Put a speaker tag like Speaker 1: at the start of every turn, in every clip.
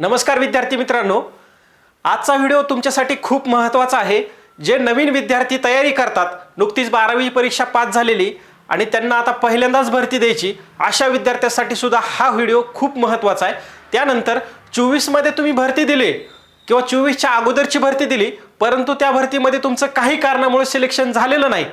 Speaker 1: नमस्कार विद्यार्थी मित्रांनो. आजचा व्हिडिओ तुमच्यासाठी खूप महत्त्वाचा आहे. जे नवीन विद्यार्थी तयारी करतात नुकतीच बारावी परीक्षा पास झालेली आणि त्यांना आता पहिल्यांदाच भरती द्यायची अशा विद्यार्थ्यांसाठी सुद्धा हा व्हिडिओ खूप महत्त्वाचा आहे. त्यानंतर चोवीसमध्ये तुम्ही भरती दिली किंवा चोवीसच्या अगोदरची भरती दिली परंतु त्या भरतीमध्ये तुमचं काही कारणामुळे सिलेक्शन झालेलं नाही.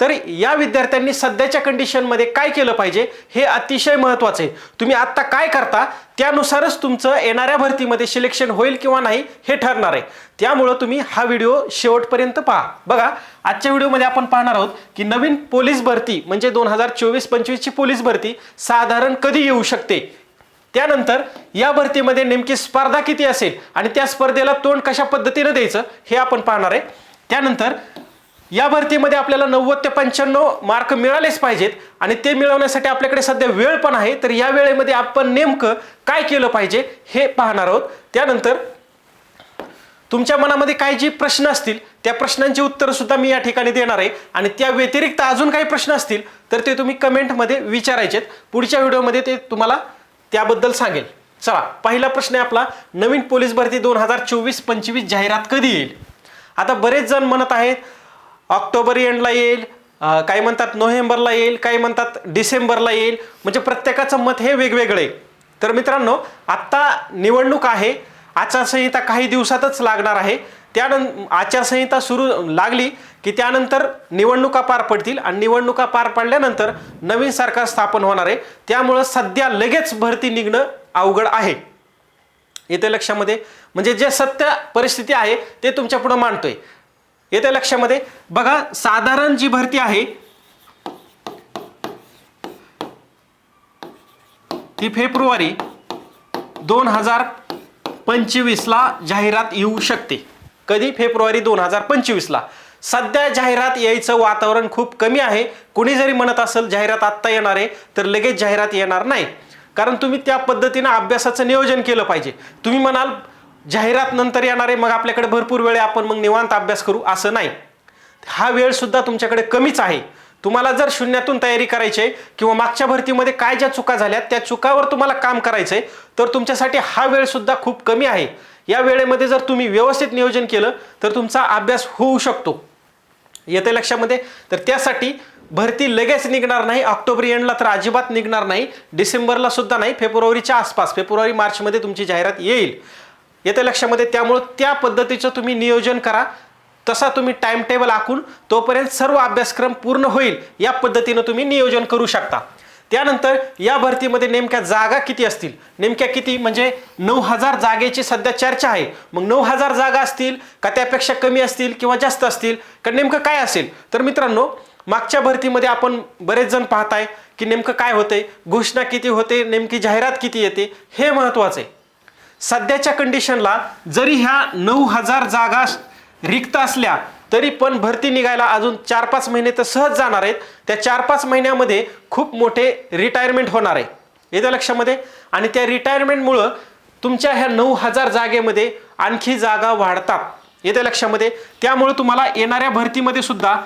Speaker 1: तर या विद्यार्थ्यांनी सध्याच्या कंडिशनमध्ये काय केलं पाहिजे हे अतिशय महत्त्वाचं आहे. तुम्ही आत्ता काय करता त्यानुसारच तुमचं येणाऱ्या भरतीमध्ये सिलेक्शन होईल किंवा नाही हे ठरणार आहे. त्यामुळं तुम्ही हा व्हिडिओ शेवटपर्यंत पहा. बघा आजच्या व्हिडिओमध्ये आपण पाहणार आहोत की नवीन पोलीस भरती म्हणजे दोन हजार चोवीस पंचवीसची पोलीस भरती साधारण कधी येऊ शकते? त्यानंतर या भरतीमध्ये नेमकी स्पर्धा किती असेल आणि त्या स्पर्धेला तोंड कशा पद्धतीनं द्यायचं हे आपण पाहणार आहे. त्यानंतर या भरतीमध्ये आपल्याला नव्वद ते पंच्याण्णव मार्क मिळालेच पाहिजेत आणि ते मिळवण्यासाठी आपल्याकडे सध्या वेळ पण आहे. तर या वेळेमध्ये आपण नेमकं काय केलं पाहिजे हे पाहणार आहोत. त्यानंतर तुमच्या मनामध्ये काही जी प्रश्न असतील त्या प्रश्नांची उत्तरं सुद्धा मी या ठिकाणी देणार आहे. आणि त्या व्यतिरिक्त अजून काही प्रश्न असतील तर ते तुम्ही कमेंटमध्ये विचारायचेत. पुढच्या व्हिडिओमध्ये ते तुम्हाला त्याबद्दल सांगेल. चला पहिला प्रश्न आहे आपला नवीन पोलीस भरती दोन हजार चोवीस पंचवीस जाहिरात कधी येईल? आता बरेच जण म्हणत आहेत ऑक्टोबर एंडला येईल काही म्हणतात नोव्हेंबरला येईल काही म्हणतात डिसेंबरला येईल. म्हणजे प्रत्येकाचं मत हे वेगवेगळं. आहे तर मित्रांनो आत्ता निवडणूक आहे. आचारसंहिता काही दिवसातच लागणार आहे. त्यानं आचारसंहिता सुरू लागली की त्यानंतर निवडणुका पार पडतील आणि निवडणुका पार पडल्यानंतर नवीन सरकार स्थापन होणार आहे. त्यामुळं सध्या लगेच भरती निघणं अवघड आहे. येते लक्षामध्ये? म्हणजे जे सत्य परिस्थिती आहे ते तुमच्या पुढं मांडतोय. येते लक्षामध्ये. बघा साधारण जी भरती आहे ती फेब्रुवारी दोन हजार पंचवीसला जाहिरात येऊ शकते. कधी? फेब्रुवारी दोन हजार पंचवीसला. सध्या जाहिरात यायचं वातावरण खूप कमी आहे. कुणी जरी म्हणत असेल जाहिरात आत्ता येणार आहे तर लगेच जाहिरात येणार नाही. कारण तुम्ही त्या पद्धतीनं अभ्यासाचं नियोजन केलं पाहिजे. तुम्ही म्हणाल जाहिरात नंतर येणार आहे मग आपल्याकडे भरपूर वेळ आपण मग निवांत अभ्यास करू असं नाही. हा वेळसुद्धा तुमच्याकडे कमीच आहे. तुम्हाला जर शून्यातून तयारी करायची आहे किंवा मागच्या भरतीमध्ये काय ज्या चुका झाल्या त्या चुकावर तुम्हाला काम करायचं आहे तर तुमच्यासाठी हा वेळसुद्धा खूप कमी आहे. या वेळेमध्ये जर तुम्ही व्यवस्थित नियोजन केलं तर तुमचा अभ्यास होऊ शकतो. येते लक्षामध्ये? तर त्यासाठी भरती लगेच निघणार नाही ऑक्टोबर एंडला तर अजिबात निघणार नाही डिसेंबरला सुद्धा नाही फेब्रुवारीच्या आसपास फेब्रुवारी मार्चमध्ये तुमची जाहिरात येईल. येत्या लक्षामध्ये त्यामुळं त्या पद्धतीचं तुम्ही नियोजन करा. तसा तुम्ही टाइम टेबल आखून तोपर्यंत सर्व अभ्यासक्रम पूर्ण होईल या पद्धतीनं तुम्ही नियोजन करू शकता. त्यानंतर या भरतीमध्ये नेमक्या जागा किती असतील? नेमक्या किती? म्हणजे नऊ हजार जागेची सध्या चर्चा आहे. मग नऊ हजार जागा असतील का त्यापेक्षा कमी असतील किंवा जास्त असतील? का नेमकं काय असेल? तर मित्रांनो मागच्या भरतीमध्ये आपण बरेच जण पाहताय की नेमकं काय होतंय? घोषणा किती होते? नेमकी जाहिरात किती येते? हे महत्त्वाचं आहे. सध्याच्या कंडिशनला जरी ह्या नऊ हजार जागा रिक्त असल्या तरी पण भरती निघायला अजून चार पाच महिने तर सहज जाणार आहेत. त्या चार पाच महिन्यामध्ये खूप मोठे रिटायरमेंट होणार आहे. येत्या लक्षामध्ये? आणि त्या रिटायरमेंटमुळं तुमच्या ह्या नऊ हजार जागेमध्ये आणखी जागा वाढतात. येत्या लक्षामध्ये? त्यामुळं तुम्हाला येणाऱ्या भरतीमध्ये सुद्धा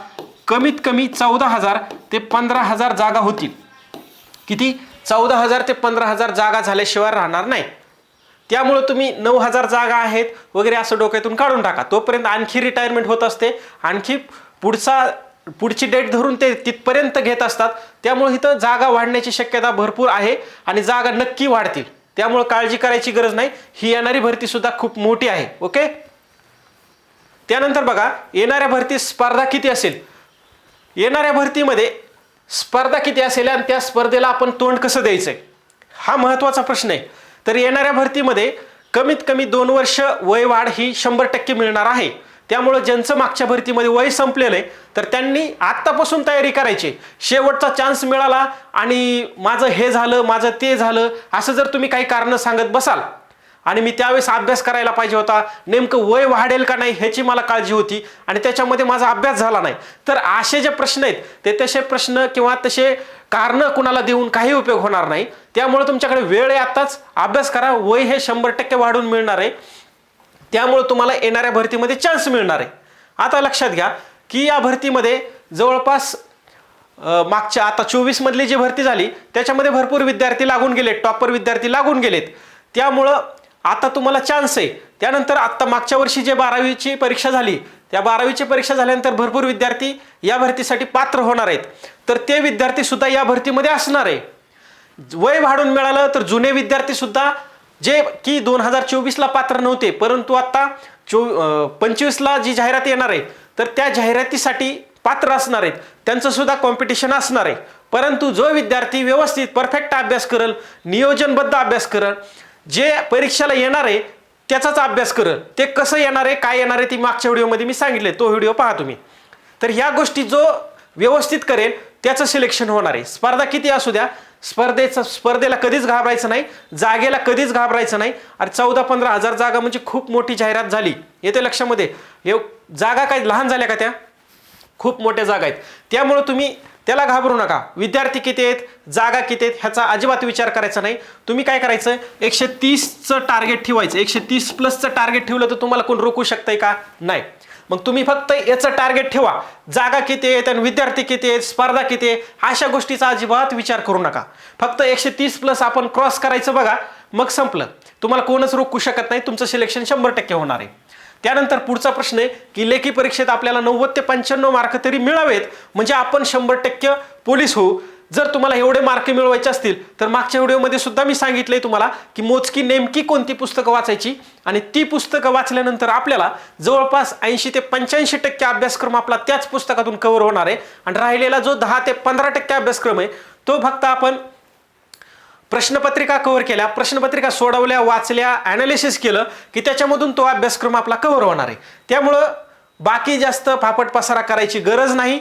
Speaker 1: कमीत कमी चौदा हजार ते पंधरा हजार जागा होतील. किती? चौदा हजार ते पंधरा हजार जागा झाल्याशिवाय राहणार नाही. त्यामुळं तुम्ही नऊ हजार जागा आहेत वगैरे असं डोक्यातून काढून टाका. तोपर्यंत आणखी रिटायरमेंट होत असते. आणखी पुढचा पुढची डेट धरून ते तिथपर्यंत घेत असतात. त्यामुळे इथं जागा वाढण्याची शक्यता भरपूर आहे आणि जागा नक्की वाढतील. त्यामुळे काळजी करायची गरज नाही. ही येणारी भरती सुद्धा खूप मोठी आहे. ओके? त्यानंतर बघा येणाऱ्या भरती स्पर्धा किती असेल? येणाऱ्या भरतीमध्ये स्पर्धा किती असेल आणि त्या स्पर्धेला आपण तोंड कसं द्यायचं आहे हा महत्त्वाचा प्रश्न आहे. तर येणाऱ्या भरतीमध्ये कमीत कमी दोन वर्ष वय वाढ ही शंभर टक्के मिळणार आहे. त्यामुळं ज्यांचं मागच्या भरतीमध्ये वय संपलेलं आहे तर त्यांनी आत्तापासून तयारी करायची. शेवटचा चान्स मिळाला आणि माझं हे झालं माझं ते झालं असं जर तुम्ही काही कारणं सांगत बसाल आणि मी त्यावेळेस अभ्यास करायला पाहिजे होता. नेमकं वय वाढेल का नाही ह्याची मला काळजी होती. आणि त्याच्यामध्ये माझा अभ्यास झाला नाही. तर असे जे प्रश्न आहेत ते तसे प्रश्न किंवा तसे कारणं कुणाला देऊन काही उपयोग होणार नाही. त्यामुळे तुमच्याकडे वेळ आहे आत्ताच. अभ्यास करा. वय हे शंभर टक्के वाढून मिळणार आहे. त्यामुळे तुम्हाला येणाऱ्या भरतीमध्ये चान्स मिळणार आहे. आता लक्षात घ्या की या भरतीमध्ये जवळपास मागच्या आता चोवीसमधली जी भरती झाली त्याच्यामध्ये भरपूर विद्यार्थी लागून गेलेत. टॉपर विद्यार्थी लागून गेलेत. त्यामुळं आता तुम्हाला चान्स आहे. त्यानंतर आत्ता मागच्या वर्षी जे बारावीची परीक्षा झाली त्या बारावीची परीक्षा झाल्यानंतर भरपूर विद्यार्थी या भरतीसाठी पात्र होणार आहेत. तर ते विद्यार्थी सुद्धा या भरतीमध्ये असणार आहे. वय वाढून मिळालं तर जुने विद्यार्थी सुद्धा जे की दोन हजार चोवीसला पात्र नव्हते परंतु आत्ता चो पंचवीसला जी जाहिरात येणार आहे तर त्या जाहिरातीसाठी पात्र असणार आहेत. त्यांचं सुद्धा कॉम्पिटिशन असणार आहे. परंतु जो विद्यार्थी व्यवस्थित परफेक्ट अभ्यास करल नियोजनबद्ध अभ्यास करल जे परीक्षेला येणार आहे त्याचाच अभ्यास करल ते कसं येणार आहे काय येणार आहे ती मागच्या व्हिडिओमध्ये मी सांगितले तो व्हिडिओ पहा तुम्ही. तर ह्या गोष्टी जो व्यवस्थित करेल त्याचं सिलेक्शन होणार आहे. स्पर्धा किती असू द्या स्पर्धेचं स्पर्धेला कधीच घाबरायचं नाही जागेला कधीच घाबरायचं नाही. आणि चौदा पंधरा हजार जागा म्हणजे खूप मोठी जाहिरात झाली. येते लक्षामध्ये. हे जागा काय लहान झाल्या का त्या? खूप मोठ्या जागा आहेत. त्यामुळं तुम्ही त्याला घाबरू नका. विद्यार्थी किती आहेत? जागा किती आहेत? ह्याचा अजिबात विचार करायचा नाही. तुम्ही काय करायचं? एकशे तीसचं टार्गेट ठेवायचं. एकशे तीस प्लसचं टार्गेट ठेवलं तर तुम्हाला कोण रोखू शकतंय का? नाही. मग तुम्ही फक्त याचं टार्गेट ठेवा. जागा किती आहेत आणि विद्यार्थी किती आहेत? स्पर्धा किती आहे? अशा गोष्टीचा अजिबात विचार करू नका. फक्त एकशे तीस प्लस आपण क्रॉस करायचं बघा. मग संपलं. तुम्हाला कोणच रोखू शकत नाही. तुमचं सिलेक्शन शंभर टक्के होणार आहे. त्यानंतर पुढचा प्रश्न आहे की लेखी परीक्षेत आपल्याला नव्वद ते पंच्याण्णव मार्क तरी मिळावेत. म्हणजे आपण शंभर टक्के पोलीस होऊ. जर तुम्हाला एवढे मार्क मिळवायचे असतील तर मागच्या व्हिडिओमध्ये सुद्धा मी सांगितलंय तुम्हाला की मोजकी नेमकी कोणती पुस्तकं वाचायची? आणि ती पुस्तकं वाचल्यानंतर आपल्याला जवळपास ऐंशी ते पंच्याऐंशी टक्के अभ्यासक्रम आपला त्याच पुस्तकातून कव्हर होणार आहे. आणि राहिलेला जो दहा ते पंधरा टक्के अभ्यासक्रम आहे तो फक्त आपण प्रश्नपत्रिका कव्हर केल्या. प्रश्नपत्रिका सोडवल्या वाचल्या ॲनालिसिस केलं की त्याच्यामधून तो अभ्यासक्रम आपला कव्हर होणार आहे. त्यामुळं बाकी जास्त फापट पसारा करायची गरज नाही.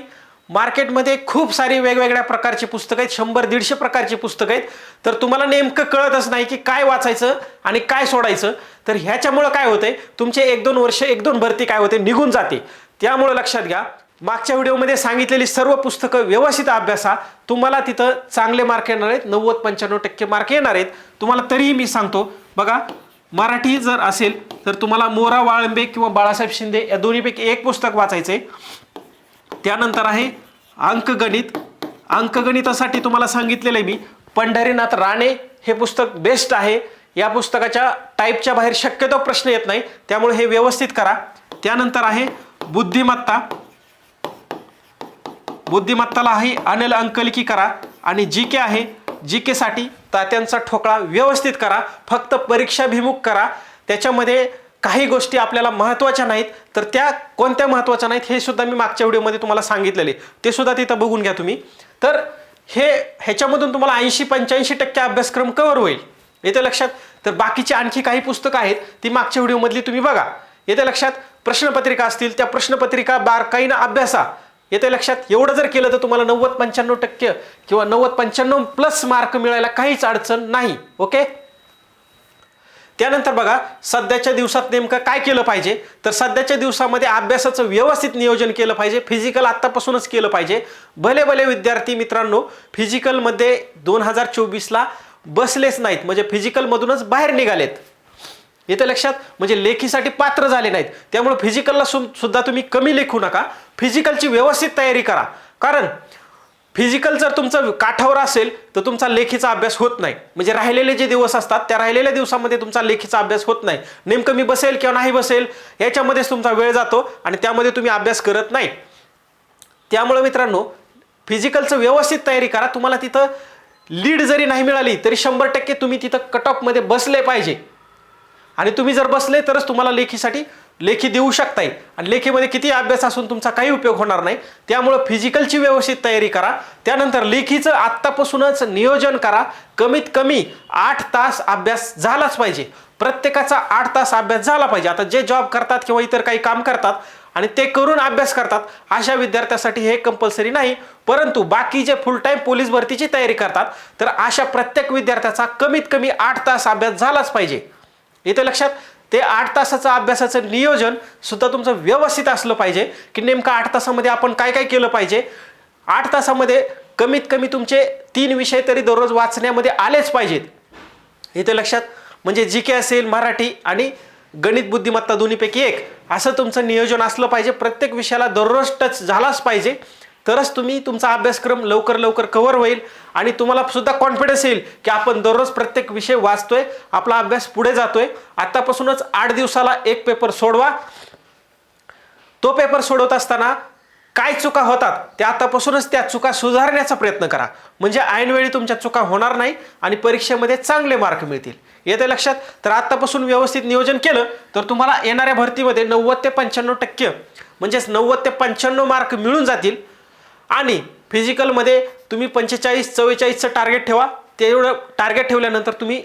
Speaker 1: मार्केटमध्ये खूप सारी वेगवेगळ्या प्रकारची पुस्तकं आहेत. शंभर दीडशे प्रकारची पुस्तकं आहेत. तर तुम्हाला नेमकं कळतच नाही की काय वाचायचं आणि काय सोडायचं. तर ह्याच्यामुळं काय होतंय? तुमचे एक दोन वर्ष एक दोन भरती काय होते? निघून जाते. त्यामुळं लक्षात घ्या मागच्या व्हिडिओमध्ये सांगितलेली सर्व पुस्तकं व्यवस्थित अभ्यासा. तुम्हाला तिथं चांगले मार्क येणार आहेत नव्वद पंच्याण्णव टक्के मार्क येणार आहेत. तुम्हाला तरीही मी सांगतो बघा मराठी जर असेल तर तुम्हाला मोरा वाळंबे किंवा बाळासाहेब शिंदे या दोन्हीपैकी एक पुस्तक वाचायचं आहे त्यानंतर आहे अंकगणित. अंकगणितासाठी तुम्हाला सांगितलेलं आहे मी पंढरीनाथ राणे हे पुस्तक बेस्ट आहे. या पुस्तकाच्या टाईपच्या बाहेर शक्यतो प्रश्न येत नाही त्यामुळे हे व्यवस्थित करा. त्यानंतर आहे बुद्धिमत्ता. बुद्धिमत्ताला आहे अनिल अंकलिकी करा आणि जी के आहे जी केसाठी तात्यांचा ठोकळा व्यवस्थित करा फक्त परीक्षाभिमुख करा. त्याच्यामध्ये काही गोष्टी आपल्याला महत्त्वाच्या नाहीत तर त्या कोणत्या महत्त्वाच्या नाहीत हे सुद्धा मी मागच्या व्हिडिओमध्ये तुम्हाला सांगितलेले. ते सुद्धा तिथं बघून घ्या तुम्ही. तर हे ह्याच्यामधून तुम्हाला ऐंशी पंच्याऐंशी टक्के अभ्यासक्रम कव्हर होईल. येते लक्षात? तर बाकीची आणखी काही पुस्तकं आहेत ती मागच्या व्हिडिओमधली तुम्ही बघा. येते लक्षात? प्रश्नपत्रिका असतील त्या प्रश्नपत्रिका बारकाईनं अभ्यासा. येते लक्षात एवढं जर केलं तर तुम्हाला नव्वद पंच्याण्णव टक्के किंवा नव्वद पंच्याण्णव प्लस मार्क मिळायला काहीच अडचण नाही ओके? त्यानंतर बघा सध्याच्या दिवसात नेमकं काय केलं पाहिजे? तर सध्याच्या दिवसामध्ये अभ्यासाचं व्यवस्थित नियोजन केलं पाहिजे फिजिकल आत्तापासूनच केलं पाहिजे. भले भले विद्यार्थी मित्रांनो फिजिकलमध्ये दोन हजार चोवीसला बसलेच नाहीत म्हणजे फिजिकलमधूनच बाहेर निघालेत. येतं लक्षात म्हणजे लेखीसाठी पात्र झाले नाहीत. त्यामुळे फिजिकलला सु सुद्धा तुम्ही कमी लेखू नका. फिजिकलची व्यवस्थित तयारी करा. कारण फिजिकल जर तुमचं काठावर असेल तर तुमचा लेखीचा अभ्यास होत नाही. म्हणजे राहिलेले जे दिवस असतात त्या राहिलेल्या दिवसामध्ये तुमचा लेखीचा अभ्यास होत नाही. नेमकं मी बसेल किंवा नाही बसेल याच्यामध्येच तुमचा वेळ जातो आणि त्यामध्ये तुम्ही अभ्यास करत नाही. त्यामुळे मित्रांनो फिजिकलचं व्यवस्थित तयारी करा. तुम्हाला तिथं लीड जरी नाही मिळाली तरी शंभर टक्के तुम्ही तिथं कट ऑफमध्ये बसले पाहिजे. आणि तुम्ही जर बसले तरच तुम्हाला लेखीसाठी लेखी देऊ शकताय. आणि लेखीमध्ये किती अभ्यास असून तुमचा काही उपयोग होणार नाही. त्यामुळं फिजिकलची व्यवस्थित तयारी करा. त्यानंतर लेखीचं आत्तापासूनच नियोजन करा. कमीत कमी आठ तास अभ्यास झालाच पाहिजे. प्रत्येकाचा आठ तास अभ्यास झाला पाहिजे. आता जे जॉब करतात किंवा इतर काही काम करतात आणि ते करून अभ्यास करतात अशा विद्यार्थ्यासाठी हे कंपल्सरी नाही. परंतु बाकी जे फुल टाईम पोलीस भरतीची तयारी करतात तर अशा प्रत्येक विद्यार्थ्याचा कमीत कमी आठ तास अभ्यास झालाच पाहिजे. इथे लक्षात ते आठ तासाचं अभ्यासाचं नियोजन सुद्धा तुमचं व्यवस्थित असलं पाहिजे की नेमकं आठ तासामध्ये आपण काय काय केलं पाहिजे? आठ तासामध्ये कमीत कमी तुमचे तीन विषय तरी दररोज वाचण्यामध्ये आलेच पाहिजेत. इथे लक्षात म्हणजे जी के असेल मराठी आणि गणित बुद्धिमत्ता दोन्हीपैकी एक असं तुमचं नियोजन असलं पाहिजे प्रत्येक विषयाला दररोज टच झालाच पाहिजे. तरच तुम्ही तुमचा अभ्यासक्रम लवकर लवकर कव्हर होईल आणि तुम्हाला सुद्धा कॉन्फिडन्स येईल की आपण दररोज प्रत्येक विषय वाचतोय आपला अभ्यास पुढे जातोय. आतापासूनच आठ दिवसाला एक पेपर सोडवा. तो पेपर सोडवत असताना काय चुका होतात त्या आतापासूनच त्या चुका सुधारण्याचा प्रयत्न करा. म्हणजे ऐनवेळी तुमच्या चुका होणार नाही आणि परीक्षेमध्ये चांगले मार्क मिळतील. येते लक्षात? तर आत्तापासून व्यवस्थित नियोजन केलं तर तुम्हाला येणाऱ्या भरतीमध्ये नव्वद ते पंच्याण्णव टक्के म्हणजेच नव्वद ते पंच्याण्णव मार्क मिळून जातील. आणि फिजिकलमध्ये तुम्ही पंचेचाळीस चव्वेचाळीसचं टार्गेट ठेवा. तेवढं टार्गेट ठेवल्यानंतर तुम्ही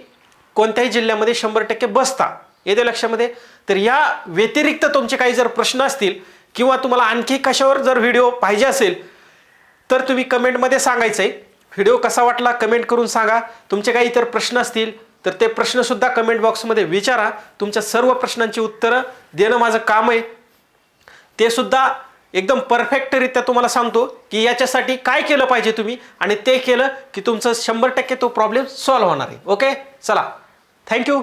Speaker 1: कोणत्याही जिल्ह्यामध्ये शंभर टक्के बसता. येते लक्षामध्ये? तर या व्यतिरिक्त तुमचे काही जर प्रश्न असतील किंवा तुम्हाला आणखी कशावर जर व्हिडिओ पाहिजे असेल तर तुम्ही कमेंटमध्ये सांगायचं आहे व्हिडिओ कसा वाटला कमेंट करून सांगा. तुमचे काही इतर प्रश्न असतील तर ते प्रश्नसुद्धा कमेंट बॉक्समध्ये विचारा. तुमच्या सर्व प्रश्नांची उत्तरं देणं माझं काम आहे. ते सुद्धा एकदम परफेक्टरित्या तुम्हाला सांगतो की याच्यासाठी काय केलं पाहिजे तुम्ही आणि ते केलं की तुमचं शंभर टक्के तो प्रॉब्लेम सॉल्व्ह होणार आहे. ओके चला. थँक्यू